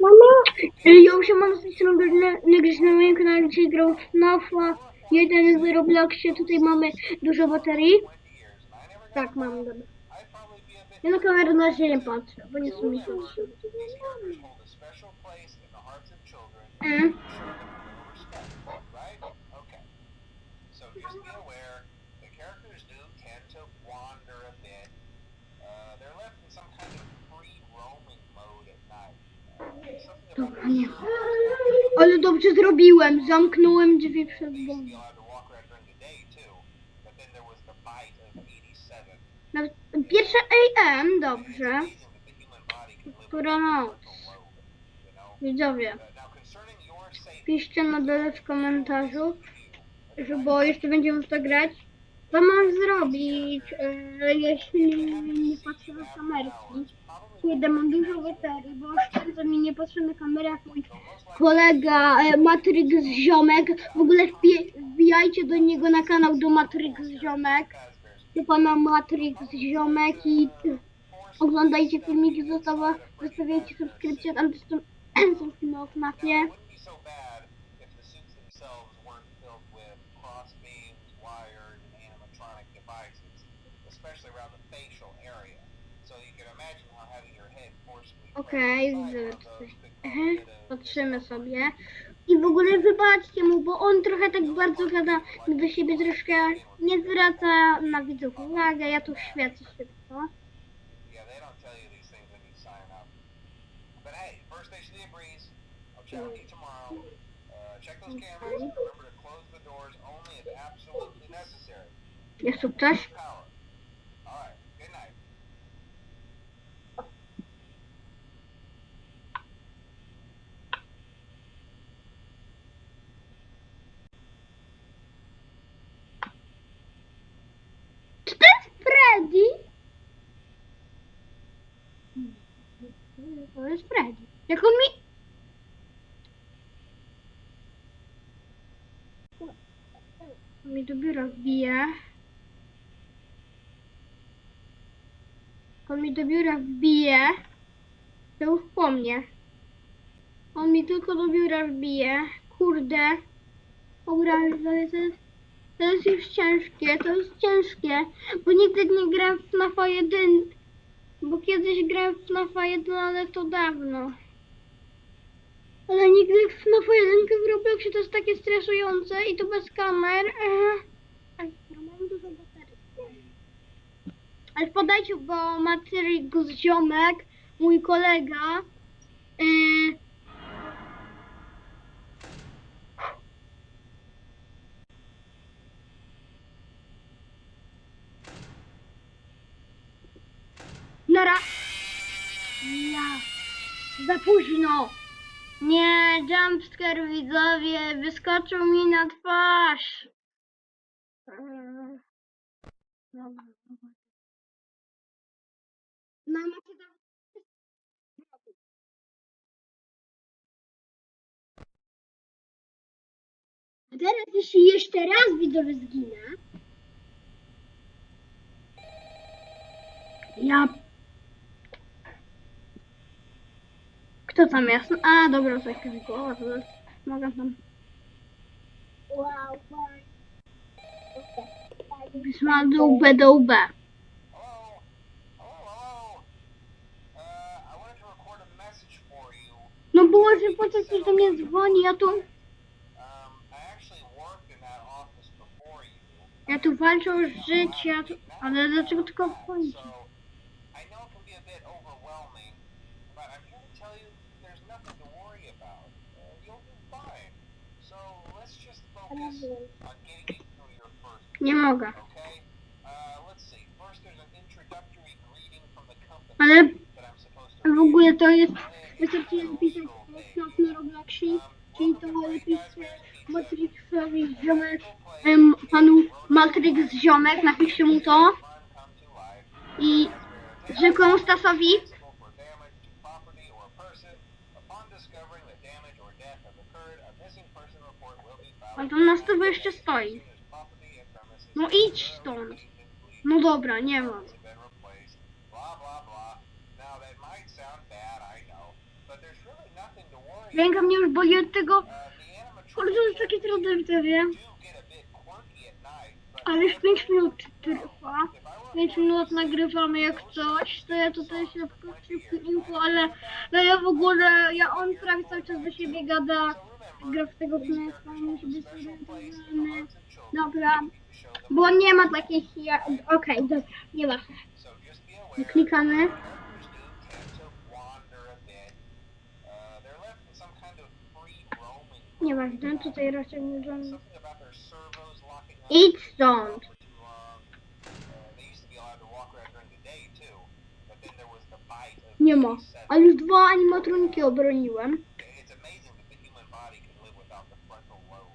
Mama! Ja już mam zapisaną nagrać na moim kanale, dzisiaj grał FNAFa 1 w Robloxie, tutaj mamy dużo baterii. Tak, mam, dobra. Ja na kamerę na razie nie patrzę, bo nie są mi potrzebne. E, Dobra, nie. Ale dobrze zrobiłem, zamknąłem drzwi przed used to domem. be allowed to walk around during the day too, but then there was the bite of 87. Nawet pierwsze AM, dobrze. Która noc? Widzowie, piszcie na dole w komentarzu, że bo jeszcze będziemy w to grać. Co mam zrobić, e, jeśli nie patrzę na kamerki? Kiedy mam dużo baterii, bo oszczędza mi niepotrzebne kamery, jak mój kolega e, Matrix Ziomek. W ogóle wpi- wbijajcie do niego na kanał do Matrix Ziomek. Do pana Matrix Ziomek i oglądajcie filmiki, zostawa, zostawiajcie subskrypcję, tam też są, są filmy o FNAFie. Around the facial area. Okej, bit of patrzymy sobie. I w ogóle wybaczcie mu, bo on trochę tak bardzo gada do siebie troszkę nie zwraca na widzów uwagę, ja tu świecę szybko. Yeah, they don't To jest Freddy. Jak on mi... On mi do biura. On mi do biura wbije. To już po mnie. On mi tylko do biura wbije. Kurde. Dobra, to jest, to jest już ciężkie, to jest ciężkie. Bo nigdy nie w FNAFa 1. Bo kiedyś grałem w FNAFa 1, ale to dawno. Ale nigdy w FNAFa 1 w Robloxie to jest takie stresujące i to bez kamer. Aj, no mam dużo baterii. Ale wpadajcie, bo Matrix Ziomek, mój kolega, eee, Nara. Ja. Za późno. Nie, jumpscare widzowie, wyskoczył mi na twarz. No, macie tam... A teraz jeśli jeszcze raz widzowie zginę, ja Kto tam jest? A, dobra, to jakaś głowa, to jest... Mogę tam... Wow, a message for you. No było, że po co ktoś do mnie dzwoni, ja tu... Ja tu walczę o życie, ja tu... Ale dlaczego tylko w Ale that I'm supposed to w ogóle to jest... Wystarczy napisać snap na Robloxie, czyli to napiszcie Matrixowi ziomek, em, panu Matrix ziomek, napiszcie mu to. I zwykłemu Stasowi On tam na stole jeszcze stoi. No idź stąd. No dobra, nie worry Ręka mnie już boli od tego, jest animatronics takie trudne night, but Ale już 5 minut trwa. if I were 5 minut nagrywamy jak coś, to ja tutaj szybko info, ale no ja w ogóle, ja on prawie cały czas do siebie gada, gra w tego FNAFa, musi być zorientowany. Dobra, bo nie ma takich, okej, dobra, nieważne. Klikamy. a Nieważne, tutaj raczej nie żadne. Idź stąd. for too long. Uh, they used to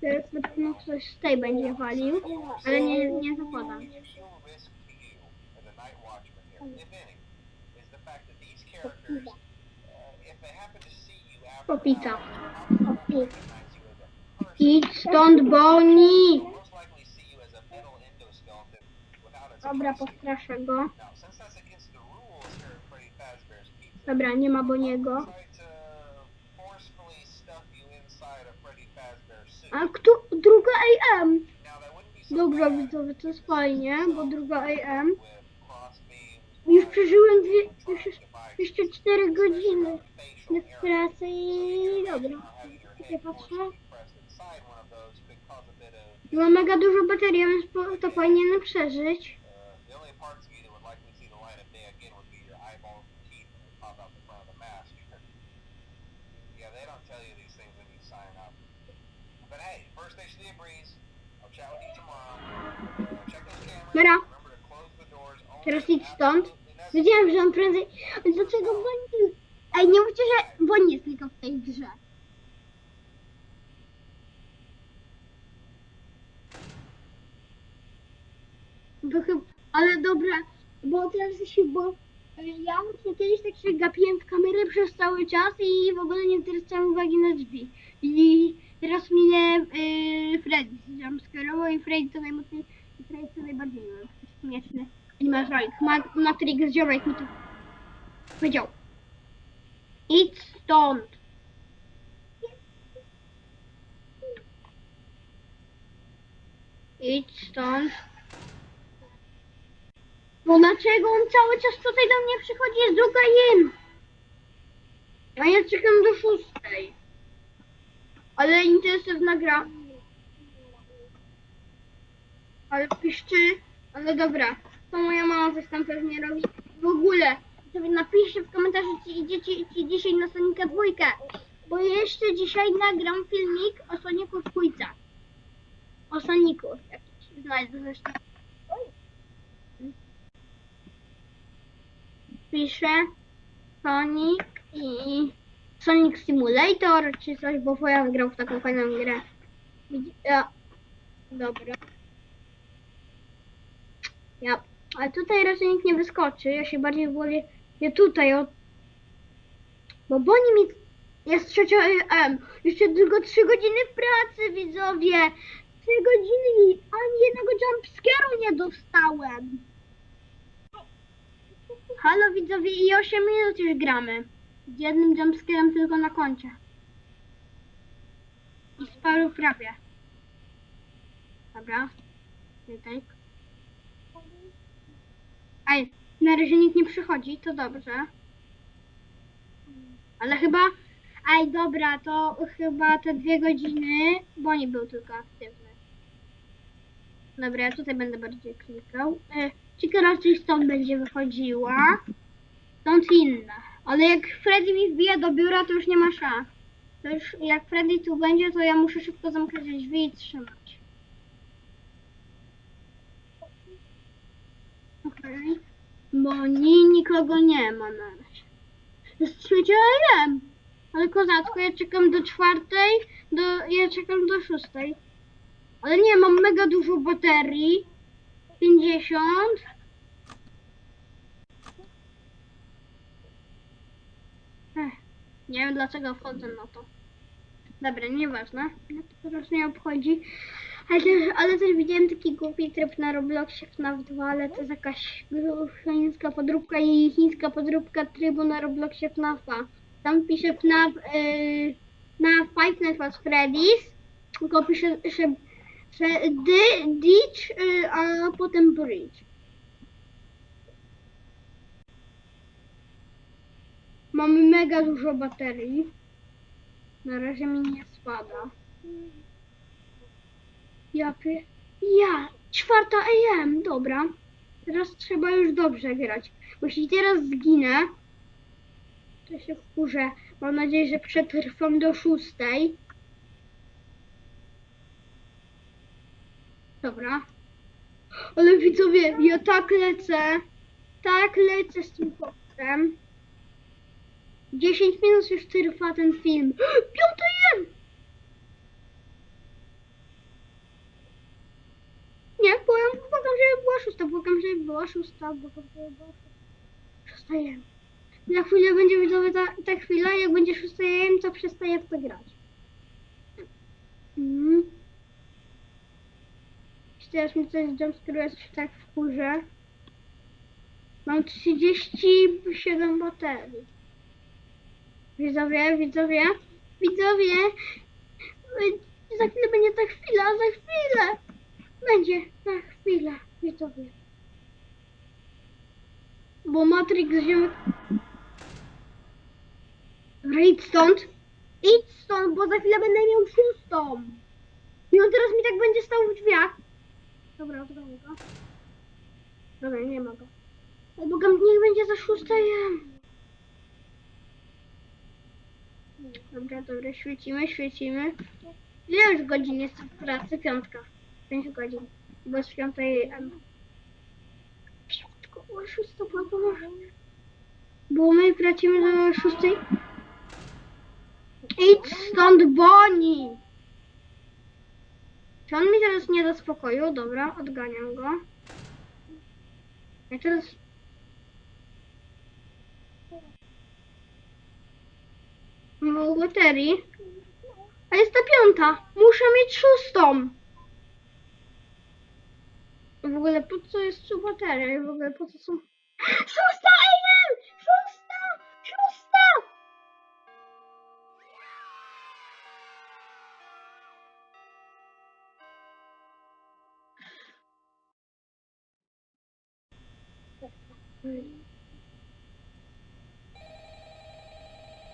Teraz na pewno ktoś z tej będzie walił, ale nie, nie zakładam. The real risk to you as a night watchman here, if any, is the fact that these characters, uh, if they happen to see you after Popica. hours, probably won't recognize you as a person. Idź stąd, Boni! Dobra, postraszę go. Dobra, nie ma Boniego. A kto, druga AM. Dobra, widzowie, to jest fajnie, bo druga AM. Już przeżyłem dwie, już electronic devices, jeszcze 4 godziny area. pracy i dobra. Head patrzę. forcefully pressed inside one of those could cause a bit of Mam mega dużo baterii, więc to powinienem przeżyć. Dobra. Teraz idź stąd. Wiedziałem, że on prędzej... Dlaczego Boni... Ej, nie mówcie, że Boni jest tylko w tej grze. Bo chyba... Ale dobra, bo teraz się... Bo e, ja właśnie kiedyś tak się gapiłem w kamerę przez cały czas i w ogóle nie zwracałem uwagi na drzwi. I teraz mnie yy, Freddy jumpscarował i Freddy to najmocniej... i Freddy to najbardziej yy, śmieszny animatronik. Ma- Matrix ziomek mi to powiedział. Idź stąd. Idź stąd. Bo dlaczego on cały czas tutaj do mnie przychodzi? Jest druga im. A ja czekam do szóstej. Ale intensywna gra. Ale piszczy. Ale dobra. To moja mama coś tam pewnie robi. W ogóle. Sobie napiszcie w komentarzu, czy idziecie czy dzisiaj na Sonika dwójkę. Bo jeszcze dzisiaj nagram filmik o Soniku dwójce. O Soniku. Jakiś znajdę zresztą. Piszę Sonic i Sonic Simulator czy coś, bo ja grał w taką fajną grę. Ja. Dobra. Ja. Ale tutaj raczej nikt nie wyskoczy. Ja się bardziej wolę ja tutaj o. Bo Boni mi jest trzecia AM. Jeszcze tylko 3 godziny pracy, widzowie. 3 godziny i ani jednego jumpscare'u nie dostałem. Halo widzowie i 8 minut już gramy. Jednym jumpscarem tylko na koncie. I z paru prawie. Dobra. Tutaj. Ej, na razie nikt nie przychodzi, to dobrze. Ale chyba... Ej, dobra, to chyba te dwie godziny, bo nie był tylko aktywny. Dobra, ja tutaj będę bardziej klikał. E, Chica raczej stąd będzie wychodziła. Stąd inna. Ale jak Freddy mi wbija do biura, to już nie ma szans. To już jak Freddy tu będzie, to ja muszę szybko zamknąć drzwi i trzymać. Okej. Bo ni nikogo nie ma na razie. Jest trzecia. Ale kozacko, ja czekam do czwartej, do, ja czekam do szóstej. Ale nie, mam mega dużo baterii. 50. nie wiem dlaczego wchodzę na to. Dobra, nieważne. Mnie to teraz nie obchodzi. Ale też, ale też widziałem taki głupi tryb na Robloxie FNAF 2, ale to jest jakaś chińska podróbka i chińska podróbka trybu na Robloxie FNAFa. Tam pisze FNAF, yy, na Five Nights Freddy's, tylko pisze, że, że ditch, yy, a potem bridge. Mamy mega dużo baterii. Na razie mi nie spada. Ja pie... Ja! Czwarta AM, dobra. Teraz trzeba już dobrze grać. Bo jeśli teraz zginę, to się wkurzę. Mam nadzieję, że przetrwam do szóstej. Dobra. Ale widzowie, ja tak lecę. Tak lecę z tym chłopcem. 10 minut już trwa ten film. Piąty jem! Nie, powiem, błagam, żeby była szósta, błagam, żeby była szósta, błagam, żeby była szósta. Szósta jem. Za chwilę będzie widzowie ta, ta chwila, jak będzie szósta jem, to przestaję w to grać. Mm. Jeśli Teraz mi coś jumpscare się tak wkurzę. Mam 37 baterii. Widzowie, widzowie, widzowie. Za chwilę będzie ta chwila, za chwilę. Będzie za chwilę, widzowie. Bo Matrix. Dobra, idź stąd. Idź stąd, bo za chwilę będę miał szóstą. I on teraz mi tak będzie stał w drzwiach. Dobra, odgonię go. Dobra, nie ma go. Ale Boga, niech będzie za szóstą. Dobra, dobra, świecimy, świecimy. Ile już godzin jest w pracy? Piątka. Pięć godzin. Bo z piątej... Piątko, o szósta była. Bo my pracujemy do szóstej. Idź stąd, Boni! Czy on mi teraz nie da spokoju? Dobra, odganiam go. Ja teraz... Mało baterii. A jest ta piąta. Muszę mieć szóstą. W ogóle po co jest tu? I w ogóle po co są... Szósta AM! Szósta! Szósta!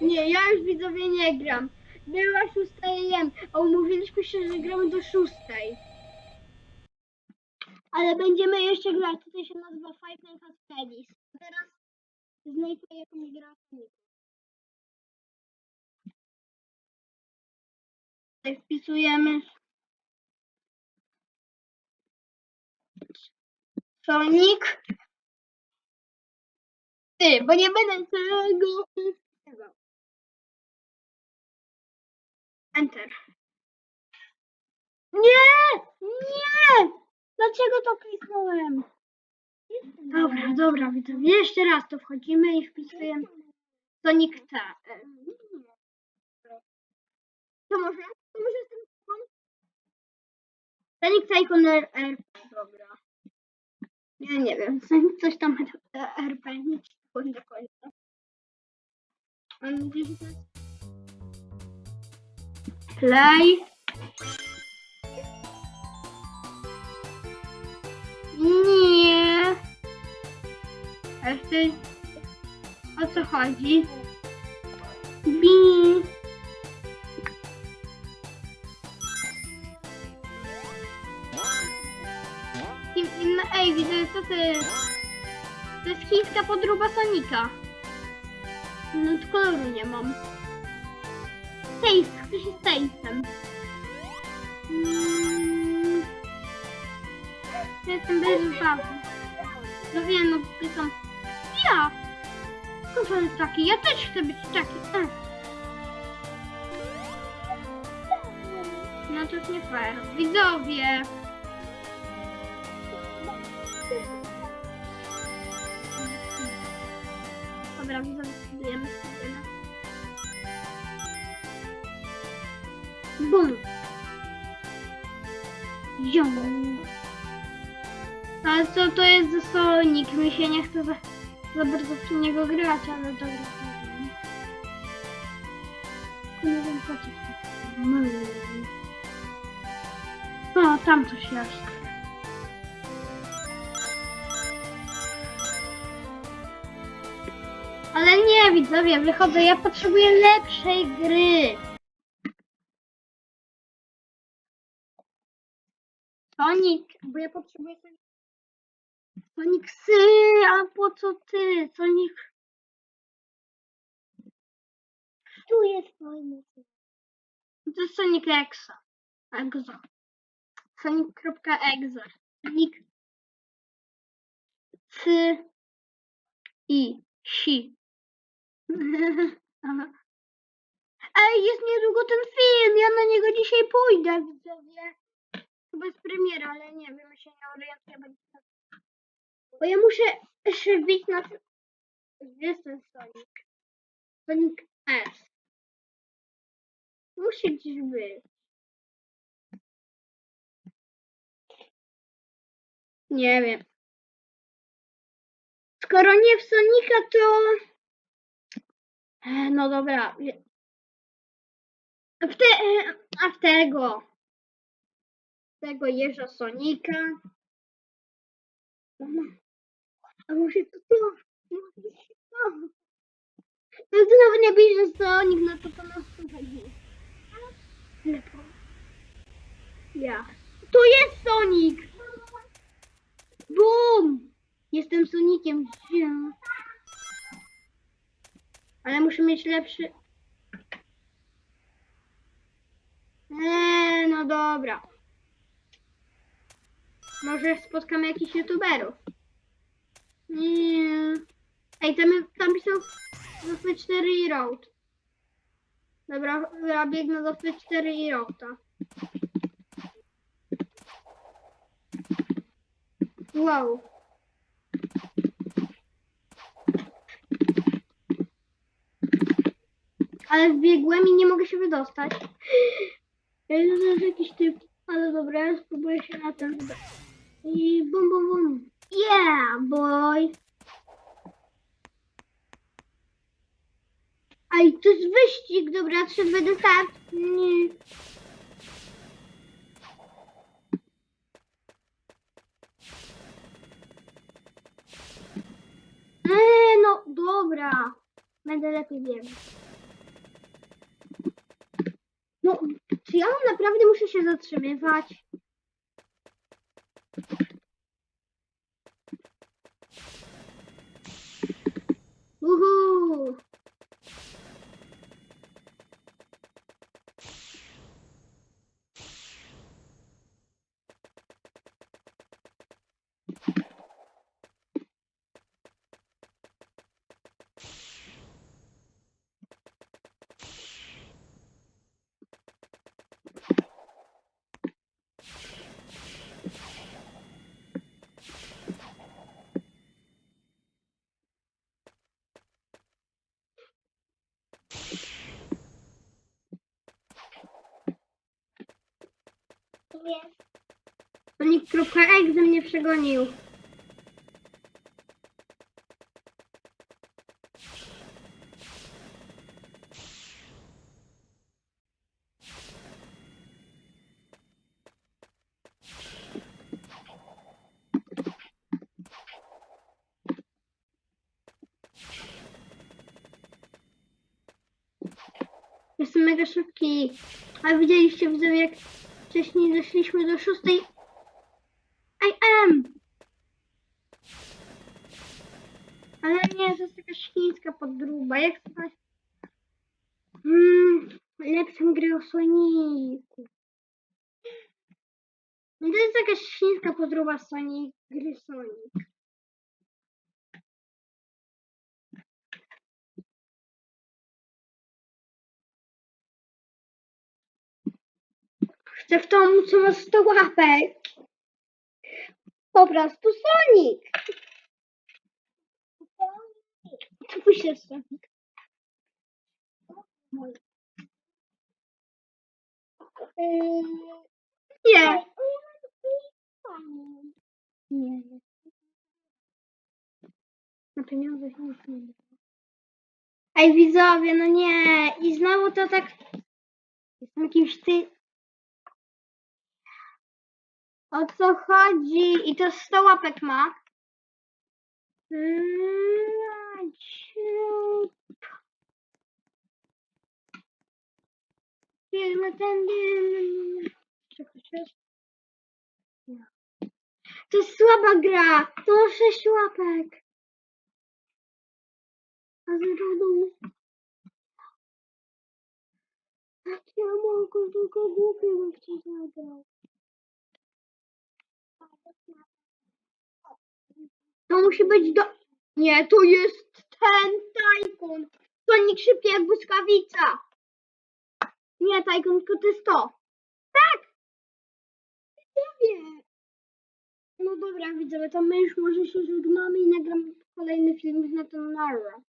Nie, ja już widzowie nie gram. Była szósta AM, a umówiliśmy się, że gramy do szóstej. Ale będziemy jeszcze grać. Tutaj się nazywa Five Nights at Freddy's. Teraz znajdźmy jakąś grę. Tutaj wpisujemy Sonic. Ty, bo nie będę tego Enter. Nie! Nie! Dlaczego to kliknąłem? Dobra, dobra, widzowie. Jeszcze raz to wchodzimy i wpisujemy Sonic T. E, To może? To może z tym Sonic Tycoon R. R- Dobra. Ja nie wiem. Coś tam RP. Nie do końca. On mówi, że to jest Play. Nie. A ty... O co chodzi? Bi. Kim inna... Ej, widzę, co jest? To jest chińska podróba Sonika. No, koloru nie mam. Taste, tastem. Mm. Jestem bez zabawy. No wiem, no są... Ja! Skąd jest taki? Ja też chcę być taki. E. No to jest nie fair. Widzowie! Dobra, widzowie, Bum! Ziom! A co to jest za Sonic? Mi się nie chce za, za bardzo w niego grać, ale dobra. zobaczyć. O, tam coś jest. Ale nie, widzowie, wychodzę, ja potrzebuję lepszej gry. Sonic, bo ja potrzebuję Sonic. Sonic sy, a po co ty? Sonic. Tu jest fajny. To jest Sonic Exa. Exa. Sonic.exe. Sonic. C. I. Si. Ej, jest niedługo ten film, ja na niego dzisiaj pójdę, widzowie. Chyba jest premiera, ale nie wiem, się nie orientuję. Bo ja muszę jeszcze wbić na... Gdzie jest ten Sonic? Sonic S. Musi gdzieś być. Nie wiem. Skoro nie w Sonika, to... E, No dobra. W te... e, A w tego. Tego jeża Sonika. A może to to? To to? No to nawet nie bierze Sonic, no to to nas. Ale po... Ja. Tu jest Sonic! Bum! Jestem Sonikiem. Ale muszę mieć lepszy... Eee, no dobra. Może spotkamy jakichś youtuberów. Nie. Ej, tam, tam pisał do F4 i Road. Dobra, ja biegnę do F4 i Road'a. Wow. Ale wbiegłem i nie mogę się wydostać. Ej, To jest jakiś typ. Ale dobra, ja spróbuję się na ten wybrać. I bum bum bum. Yeah, boy. Ej, to jest wyścig, dobra, trzeba start. Nie. Eee, no dobra. Będę lepiej biegł. No, czy ja naprawdę muszę się zatrzymywać? Woohoo! Uhu. Sonic.exe mnie przegonił. Jestem mega szybki. A widzieliście widzowie jak wcześniej doszliśmy do szóstej I am! Ale nie, to jest jakaś chińska podróba. Jak spać? Mm, lepszą grę o Sonicu. No to jest jakaś chińska podróba Sonic, gry Sonic. Chcę w tą, co ma 100 łapek. Po prostu Sonic. Co pójść jest Sonic? Yy, Nie. Nie. Na pieniądze się nic nie da. Ej widzowie, no nie. I znowu to tak Jestem jakimś ty... O co chodzi? I to 100 łapek ma. Jest? Nie. To jest słaba gra. To ma 6 łapek. A zero dół. Jak ja mogę tylko głupio bym cię zagrał. To musi być do... Nie, to jest ten Tajkun. Sonic szybki jak błyskawica. Nie, Tajkun, tylko to jest to. Tak! Nie. No dobra, widzowie, to my już może się żegnamy i nagram kolejny filmik na ten Nara.